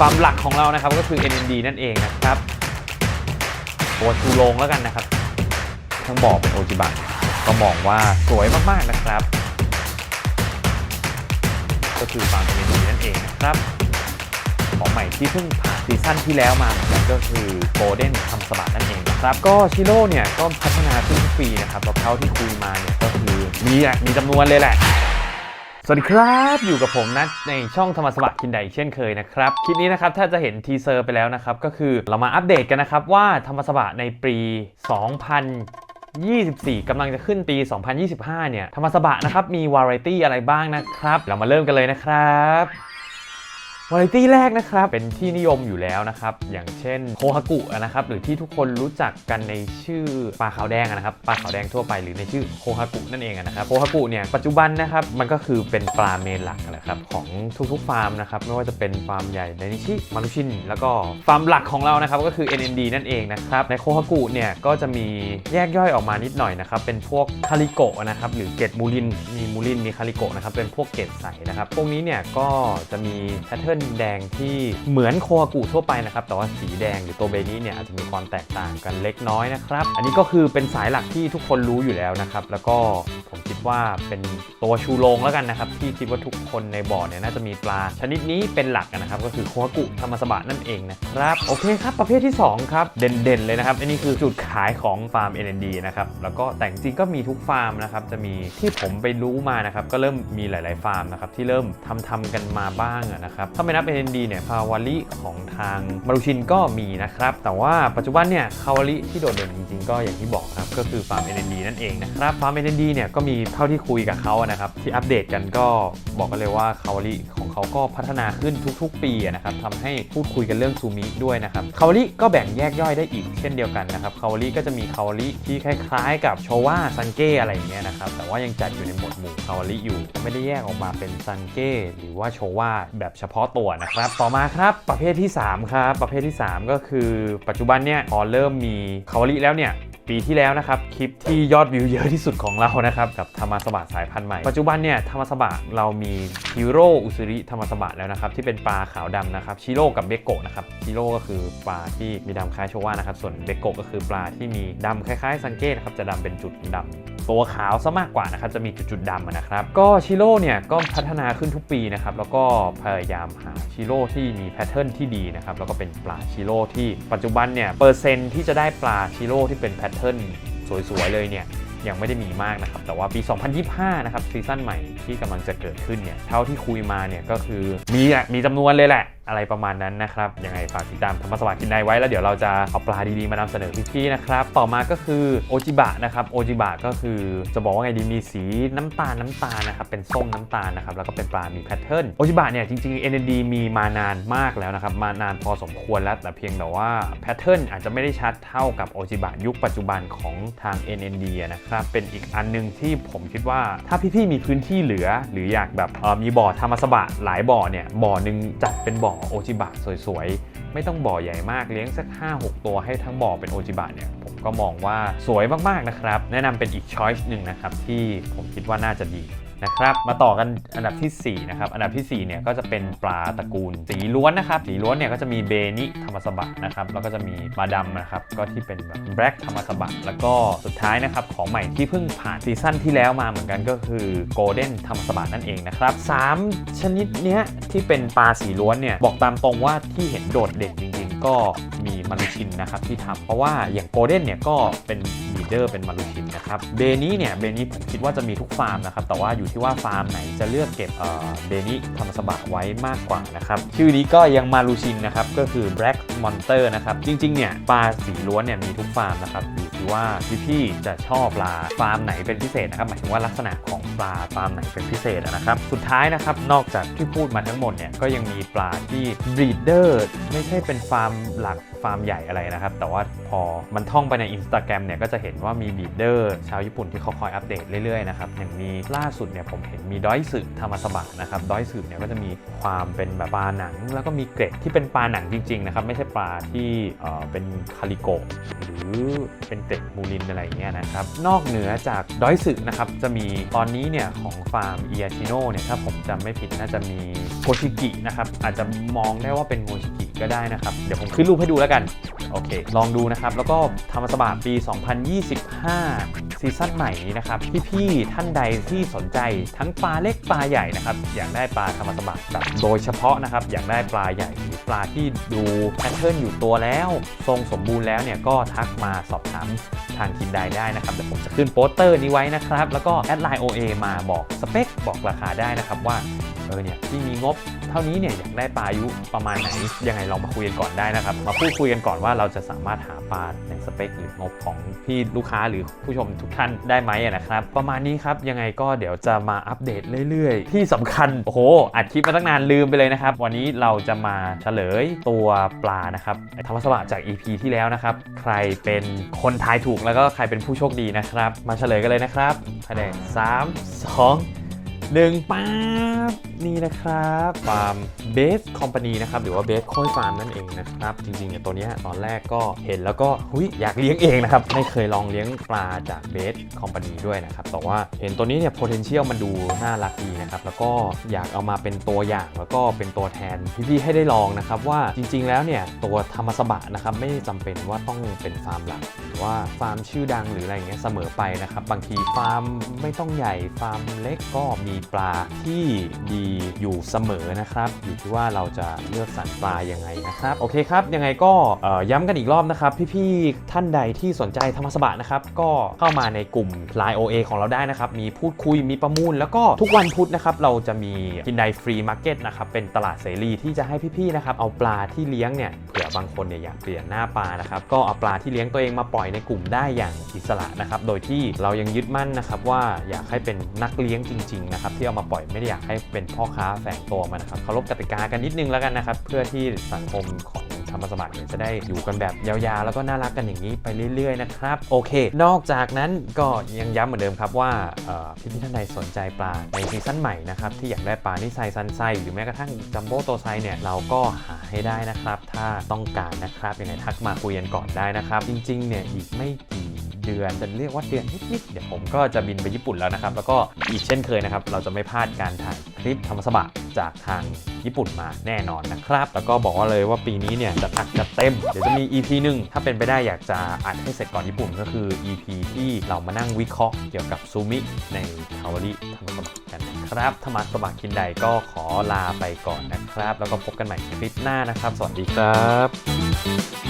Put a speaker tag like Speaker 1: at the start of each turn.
Speaker 1: ฟาร์มหลักของเรานะครับก็คือ NND นั่นเองนะครับตัวชูโรงแล้วกันนะครับ ทั้งบอกเป็นโอจิบัก็มองว่าสวยมากๆนะครับ ก็คือฟาร์ม NND นั่นเองนะครับของใหม่ที่เพิ่งผ่านซีซั่นที่แล้วมาก็คือโกลเด้นทำสบัดนั่นเองนะครับ ก็ชิโร่เนี่ยก็พัฒนาขึ้นทุกปีนะครับแล้วเท่าที่คุยมาเนี่ยก็คือมีอะมีจำนวนเลยแหละ สวัสดีครับอยู่กับผมนัทในช่องธรรมสบัดคินไดเช่นเคยนะครับคลิปนี้นะครับถ้าจะเห็นทีเซอร์ไปแล้วนะครับก็คือเรามาอัปเดตกันนะครับว่าธรรมสบัดในปี 2024 กำลังจะขึ้นปี 2025 เนี่ยธรรมสบะนะครับมีวาไรตี้อะไรบ้างนะครับ เรามาเริ่มกันเลยนะครับ วาไรตี้แรกนะครับ เป็นที่นิยมอยู่แล้วนะครับ อย่างเช่นโคฮากุนะครับ หรือที่ทุกคนรู้จักกันในชื่อปลาขาวแดงนะครับ ปลาขาวแดงทั่วไปหรือในชื่อโคฮากุนั่นเองนะครับ โคฮากุเนี่ย ปัจจุบันนะครับ มันก็คือเป็นปลาเมนหลักแหละครับของทุกๆฟาร์มนะครับ ไม่ว่าจะเป็นฟาร์มใหญ่ในนิชิมารุชิน แล้วก็ฟาร์มหลักของเรานะครับ ก็คือ NND นั่นเองนะครับ ในโคฮากุเนี่ย ก็จะมีแยกย่อยออกมานิดหน่อยนะครับ เป็นพวกคาริโกะนะครับ หรือเกตมูลิน มีมูลิน มีคาริโกะนะครับ เป็นพวกเกตใสนะครับ พวกนี้เนี่ย ก็จะมีแพทเทิร์นแดงที่เหมือนโคอากุทั่วไปนะครับ แต่ว่าสีแดงหรือตัวเบนี้เนี่ยอาจจะมีความแตกต่างกันเล็กน้อยนะครับ อันนี้ก็คือเป็นสายหลักที่ทุกคนรู้อยู่แล้วนะครับ แล้วก็ผม ว่าเป็นตัวชูโรงแล้วกันนะครับ ที่คิดว่าทุกคนในบ่อเนี่ยน่าจะมีปลาชนิดนี้เป็นหลักนะครับ ก็คือโคฮากุธรรมสบะนั่นเองนะครับ โอเคครับ ประเภทที่สองครับ เด่นๆ เลยนะครับ อันนี้คือจุดขายของฟาร์ม NND นะครับ แล้วก็แต่จริงก็มีทุกฟาร์มนะครับ จะมีที่ผมไปรู้มานะครับ ก็เริ่มมีหลาย ๆ ฟาร์มนะครับที่เริ่มทำทำกันมาบ้างนะครับ ถ้าไม่นับ NND เนี่ยพาวาลิของทางมารุชินก็มีนะครับ แต่ว่าปัจจุบันเนี่ยคาวาลิที่โดดเด่นจริง ๆ ก็อย่างที่บอกครับก็คือฟาร์ม NND นั่นเองนะครับฟาร์ม NND เนี่ยก็มีเท่าที่คุยกับเขาอะนะครับที่อัปเดตกันก็บอกกันเลยว่าคาวาลิของเขาก็พัฒนาขึ้นทุก ๆ ปีนะครับทำให้พูดคุยกันเรื่องซูมิด้วยนะครับคาวาลิก็แบ่งแยกย่อยได้อีกเช่นเดียวกันนะครับคาวาลิก็จะมีคาวาลิที่คล้ายๆ กับโชวาซันเก้อะไรอย่างเงี้ยนะครับแต่ว่ายังจัดอยู่ในหมวดหมู่คาวาลิอยู่ ไม่ได้แยกออกมาเป็นซันเก้หรือว่าโชวาแบบเฉพาะตัวนะครับต่อมาครับประเภทที่3ครับประเภทที่ 3 ก็คือปัจจุบันเนี่ยพอเริ่มมีคาวาลิแล้วเนี่ย ปีที่แล้วนะครับคลิปที่ยอดวิวเยอะที่สุดของเรานะครับกับธรรมสบะสายพันธุ์ใหม่ ปัจจุบันเนี่ยธรรมสบะเรามีฮิโร่อุซุริธรรมสบะแล้วนะครับที่เป็นปลาขาวดำนะครับชิโร่กับเบโกะนะครับชิโร่ก็คือปลาที่มีดำคล้ายโชวานะครับส่วนเบโกะก็คือปลาที่มีดำคล้ายๆซันเก้นะครับจะดำเป็นจุดดำ ตัวขาวซะมากกว่านะครับจะมีจุดๆดำนะครับก็ชิโร่เนี่ยก็พัฒนาขึ้นทุกปีนะครับแล้วก็พยายามหาชิโร่ที่มีแพทเทิร์นที่ดีนะครับแล้วก็เป็นปลาชิโร่ที่ปัจจุบันเนี่ยเปอร์เซ็นต์ที่จะได้ปลาชิโร่ที่เป็นแพทเทิร์นสวยๆเลยเนี่ยยังไม่ได้มีมากนะครับ แต่ว่าปี 2025 นะครับซีซั่นใหม่ที่กำลังจะเกิดขึ้นเนี่ย เท่าที่คุยมาเนี่ยก็คือมีอะมีจำนวนเลยแหละ อะไรประมาณนั้นนะครับยังไงฝากติดตามธรรมสวัสดิ์กินได้ไว้แล้วเดี๋ยวเราจะเอาปลาดีๆมานำเสนอพี่ๆนะครับต่อมาก็คือโอจิบะนะครับโอจิบะก็คือจะบอกว่าไงดีมีสีน้ำตาลน้ำตาลนะครับเป็นส้มน้ำตาลนะครับแล้วก็เป็นปลามีแพทเทิร์นโอจิบะเนี่ยจริงๆ NND มีมานานมากแล้วนะครับมานานพอสมควรแล้วแต่เพียงแต่ว่าแพทเทิร์นอาจจะไม่ได้ชัดเท่ากับโอจิบะยุคปัจจุบันของทาง NND อะนะครับเป็นอีกอันหนึงที่ผมคิดว่าถ้าพี่ๆมีพื้นที่เหลือ หรืออยากแบบมีบ่อธรรมสบะหลายบ่อเนี่ยบ่อหนึ่งจัดเป็นบ่อโอจิบะสวยๆ ไม่ต้องบ่อใหญ่มากเลี้ยงสัก 5-6 ตัวให้ทั้งบ่อเป็นโอจิบะเนี่ยผมก็มองว่าสวยมากๆนะครับ แนะนำเป็นอีกช้อยส์หนึ่งนะครับที่ผมคิดว่าน่าจะดี นะครับ มาต่อกันอันดับทีสี่4 นะครับ อันดับทีสี่ 4 เนี่ยก็จะเป็นปลาตระกูลสีล้วนนะครับ สีล้วนเนี่ยก็จะมีเบนิธรรมสบะนะครับ แล้วก็จะมีปลาดำนะครับ ก็ที่เป็นแบบแบล็กธรรมสบะแล้วก็สุดท้ายนะครับของใหม่ที่เพิ่งผ่านซีซั่นที่แล้วมาเหมือนกันก็คือโกลเด้นธรรมสบะนั่นเองนะครับสามชนิดเนี้ยที่เป็นปลาสีล้วนเนี่ยบอกตามตรงว่าที่เห็นโดดเด่นจริงๆ ก็มีมารุชินนะครับที่ทำเพราะว่าอย่างโกลเด้นเนี่ยก็เป็นบีเดอร์เป็นมารุชินนะครับเบนี้เนี่ยเบนี้ผมคิดว่าจะมีทุกฟาร์มนะครับแต่ว่าอยู่ที่ว่าฟาร์มไหนจะเลือกเก็บเอ่อเบนี้ธรรมสบะไว้มากกว่านะครับชื่อนี้ก็ยังมารุชินนะครับก็คือ Black Monster นะครับจริงๆเนี่ยปลาสีล้วนเนี่ยมีทุกฟาร์มนะครับ อยู่ที่ว่าพี่ๆจะชอบปลาฟาร์มไหนเป็นพิเศษนะครับหมายถึงว่าลักษณะของปลาฟาร์มไหนเป็นพิเศษนะครับ สุดท้ายนะครับนอกจากที่พูดมาทั้งหมดเนี่ยก็ยังมีปลาที่ breeder ไม่ใช่เป็นฟาร์มหลักฟาร์มใหญ่อะไรนะครับ แต่ว่าพอมันท่องไปใน Instagram เนี่ยก็จะเห็นว่ามี breeder ชาวญี่ปุ่นที่เขาคอยอัปเดตเรื่อยๆนะครับอย่างมีล่าสุดเนี่ยผมเห็นมีดอยสึธรรมสบะนะครับดอยสึเนี่ยก็จะมีความเป็นแบบปลาหนัง แล้วก็มีเกร็ดที่เป็นปลาหนังจริงๆนะครับไม่ใช่ปลาที่เออเป็นคาริโกหรือเป็นเต็ดมูลินอะไรอย่างเงี้ยนะครับ นอกเหนือจากดอยสึนะครับ จะมีตอนนี้เนี่ยของฟาร์มเอียชิโน่เนี่ยถ้าผมจำไม่ผิดน่าจะมีโคชิกินะครับ อาจจะมองได้ว่าเป็นโคชิกิก็ได้นะครับ เดี๋ยวผมขึ้นรูปให้ดูแล้วกัน โอเค ลองดูนะครับ แล้วก็ธรรมสบาปี 2025 ซีซั่นใหม่นี้นะครับพี่ๆท่านใดที่สนใจทั้งปลาเล็กปลาใหญ่นะครับอยากได้ปลาธรรมสบาแบบโดยเฉพาะนะครับอยากได้ปลาใหญ่หรือปลาที่ดูแพทเทิร์นอยู่ตัวแล้ว ทรงสมบูรณ์แล้วเนี่ยก็ทักมาสอบถามทางคินไดได้นะครับเดี๋ยวผมจะขึ้นโปสเตอร์นี้ไว้นะครับ แล้วก็แอดไลน์ OA มาบอกสเปค บอกราคาได้นะครับว่าเออเนี่ยที่มีงบเท่านี้เนี่ยอยากได้ปลาอายุประมาณไหน ยังไงลองมาคุยกันก่อนได้นะครับ มาพูดคุยกันก่อนว่าเราจะสามารถหาปลาในสเปคหรืองบของพี่ลูกค้าหรือผู้ชมทุกท่านได้ไหมนะครับ ประมาณนี้ครับ ยังไงก็เดี๋ยวจะมาอัปเดตเรื่อยๆ ที่สำคัญ โอ้โห อัดคลิปมาตั้งนานลืมไปเลยนะครับ วันนี้เราจะมาเฉลยตัวปลานะครับธรรมสวะจาก EP ที่แล้วนะครับ ใครเป็นคนทายถูกแล้วก็ใครเป็นผู้โชคดีนะครับ มาเฉลยกันเลยนะครับภายในสามสอง หนึ่งป๊าบนี่นะครับฟาร์มเบสคอมพานีนะครับหรือว่าเบสค่อยฟาร์มนั่นเองนะครับ จริงๆเนี่ยตัวนี้ตอนแรกก็เห็นแล้วก็หุยอยากเลี้ยงเองนะครับ ไม่เคยลองเลี้ยงปลาจากเบสคอมพานีด้วยนะครับ แต่ว่าเห็นตัวนี้เนี่ย potential มันดูน่ารักดีนะครับ แล้วก็อยากเอามาเป็นตัวอย่างแล้วก็เป็นตัวแทนพี่ๆให้ได้ลองนะครับว่าจริง ๆ แล้วเนี่ยตัวธรรมสบะนะครับไม่จำเป็นว่าต้องเป็นฟาร์มหลักหรือว่าฟาร์มชื่อดังหรืออะไรเงี้ยเสมอไปนะครับบางทีฟาร์มไม่ต้องใหญ่ฟาร์มเล็กก็มีปลาที่ดีอยู่เสมอนะครับ อยู่ที่ว่าเราจะเลือกสรรปลายังไงนะครับ โอเคครับ ยังไงก็ย้ำกันอีกรอบนะครับ พี่ๆท่านใดที่สนใจธรรมสบะนะครับ ก็เข้ามาในกลุ่ม Line OA ของเราได้นะครับ มีพูดคุยมีประมูล แล้วก็ทุกวันพุธนะครับเราจะมีกินไดฟรีมาร์เก็ตนะครับเป็นตลาดเสรีที่จะให้พี่ๆนะครับเอาปลาที่เลี้ยงเนี่ยเผื่อบางคนเนี่ยอยากเปลี่ยนหน้าปลานะครับก็เอาปลาที่เลี้ยงตัวเองมาปล่อยในกลุ่มได้อย่างอิสระนะครับโดยที่เรายังยึดมั่นนะครับว่าอยากให้เป็นนักเลี้ยงจริงๆนะครับที่เอามาปล่อยไม่ได้อยากให้เป็นพ่อค้าแฝงตัวมานะครับเคารพกติกากันนิดนึงแล้วกันนะครับ เพื่อที่สังคมของธรรมสมัครเนี่ยจะได้อยู่กันแบบยาวๆ แล้วก็น่ารักกันอย่างนี้ไปเรื่อยๆนะครับ โอเค นอกจากนั้นก็ยังย้ำเหมือนเดิมครับว่าเอ่พี่ๆท่านใดสนใจปลาในซีซั่นใหม่นะครับที่อยากได้ปลานิไซซันไซหรือแม้กระทั่งจัมโบ้โตไซเนี่ยเราก็หาให้ได้นะครับ ถ้าต้องการนะครับยังไงทักมาคุยกันก่อนได้นะครับ จริงๆเนี่ยอีกไม่กี่ ดือน จะเรียกว่าเดือนนิดๆเดี๋ยวผมก็จะบินไปญี่ปุ่นแล้วนะครับ แล้วก็อีกเช่นเคยนะครับ เราจะไม่พลาดการถ่ายคลิปธรรมสบะจากทางญี่ปุ่นมาแน่นอนนะครับ แล้วก็บอกว่าเลยว่าปีนี้เนี่ยจะตักจะเต็ม เดี๋ยวจะมี EP หนึ่งถ้าเป็นไปได้อยากจะอัดให้เสร็จก่อนญี่ปุ่นก็คือ EP ที่เรามานั่งวิเคราะห์เกี่ยวกับซูมิในคาวาริธรรมสบะกันนะครับธรรมสบะคินไดก็ขอลาไปก่อนนะครับ แล้วก็พบกันใหม่คลิปหน้านะครับ สวัสดีครับ